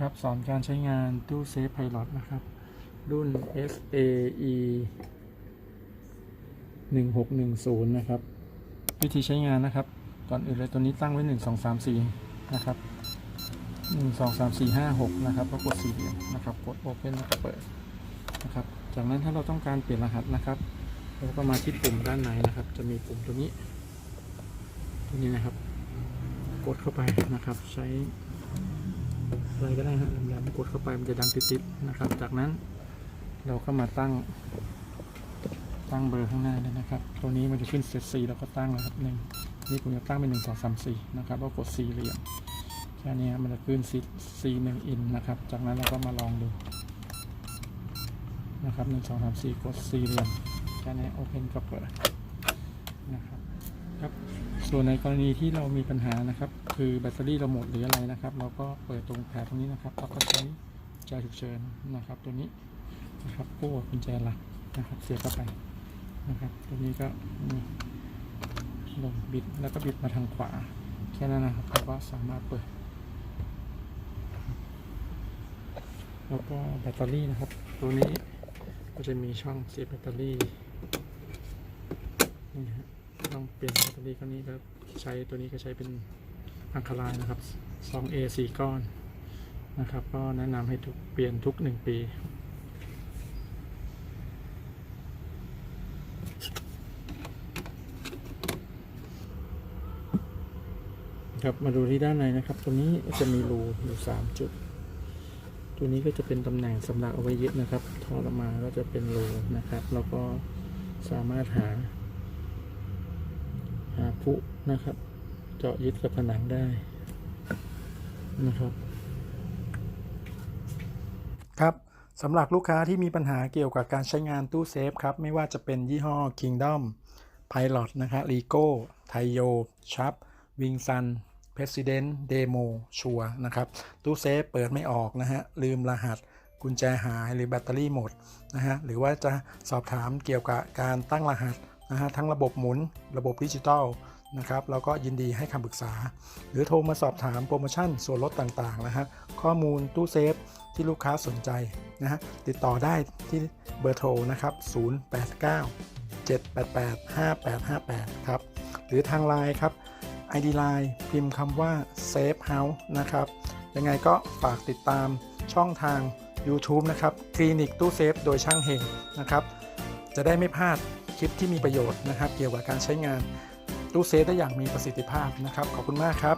ครับสอนการใช้งานตู้เซฟไพลอตนะครับ รุ่น SAE 1610 นะครับ วิธีใช้งานนะครับ ก่อนอื่นเลยตัวนี้ตั้งไว้ 1 2 3 4 นะครับ 1 2 3 4 5 6 นะครับก็กดสี่เหลี่ยมนะครับ กด Open แล้วก็เปิดนะครับ จากนั้นถ้าเราต้องการเปลี่ยนรหัสนะครับเราก็มาที่ปุ่มด้านในนะครับ จะมีปุ่มตัวนี้ ตัวนี้นะครับ กดเข้าไปนะครับใช้ อะไรก็ได้ฮะแหลมกดเข้าไปมันจะดังติดๆนะครับ จากนั้นเราก็มาตั้ง ตั้งเบอร์ข้างหน้าเลยนะครับ ตัวนี้มันจะขึ้นเซตซีแล้วก็ตั้งเลยครับหนึ่งนี่ผมจะตั้งเป็นหนึ่งสองสามสี่นะครับแล้วกดสี่เหลี่ยมแค่นี้มันจะขึ้นซีซีหนึ่งอินนะครับ จากนั้นเราก็มาลองดูนะครับหนึ่งสองสามสี่กดสี่เหลี่ยมแค่นี้โอเพนก็เปิดนะครับ ครับ ส่วนในกรณีที่เรามีปัญหานะครับ คือแบตเตอรี่เราหมดหรืออะไรนะครับ เราก็เปิดตรงแผลตรงนี้นะครับเราก็ใช้กุญแจฉุกเฉินนะครับ ตัวนี้นะครับกู้กุญแจหลักนะครับ เสียบเข้าไปนะครับ ตัวนี้ก็ลงบิดแล้วก็บิดมาทางขวา แค่นั้นนะครับเราก็สามารถเปิดแล้วก็แบตเตอรี่นะครับ ตัวนี้ก็จะมีช่องเสียบแบตเตอรี่นี่นะฮะ เปลี่ยนแบตเตอรี่ก้อนนี้ก็ใช้ตัวนี้ก็ใช้เป็นอังคารายนะครับ 2A 4 ก้อนนะครับ ก็แนะนำให้ทุกเปลี่ยนทุก 1 ปีครับมาดูที่ด้านในนะครับ ตัวนี้จะมีรูอยู่3จุด ตัวนี้ก็จะเป็นตำแหน่งสำหรับเอาไว้ยึดนะครับทอดออกมาก็จะเป็นรูนะครับ แล้วก็สามารถหา พุนะครับ เจาะยึดกับผนังได้นะครับ ครับสำหรับลูกค้าที่มีปัญหาเกี่ยวกับการใช้งานตู้เซฟครับ ไม่ว่าจะเป็นยี่ห้อ Kingdom Pilot นะครับ Rico t a i o Sharp Wing Sun President Demo ชัวนะครับ ตู้เซฟเปิดไม่ออกนะฮะ ลืมรหัสกุญแจหายหรือแบตเตอรี่หมดนะฮะ หรือว่าจะสอบถามเกี่ยวกับการตั้งรหัส นะฮะทั้งระบบหมุนระบบดิจิตอลนะครับเราก็ยินดีให้คำปรึกษา หรือโทรมาสอบถามโปรโมชั่นส่วนลดต่างๆนะฮะข้อมูลตู้เซฟที่ลูกค้าสนใจนะฮะติดต่อได้ที่เบอร์โทรนะครับ 089 788 5858 ครับ หรือทางไลน์ครับ ID Line พิมพ์คำว่า Safe House นะครับ ยังไงก็ฝากติดตามช่องทาง YouTube นะครับ คลินิกตู้เซฟโดยช่างเฮงนะครับ จะได้ไม่พลาด คลิปที่มีประโยชน์นะครับ เกี่ยวกับการใช้งานตู้เซฟได้อย่างมีประสิทธิภาพนะครับ ขอบคุณมากครับ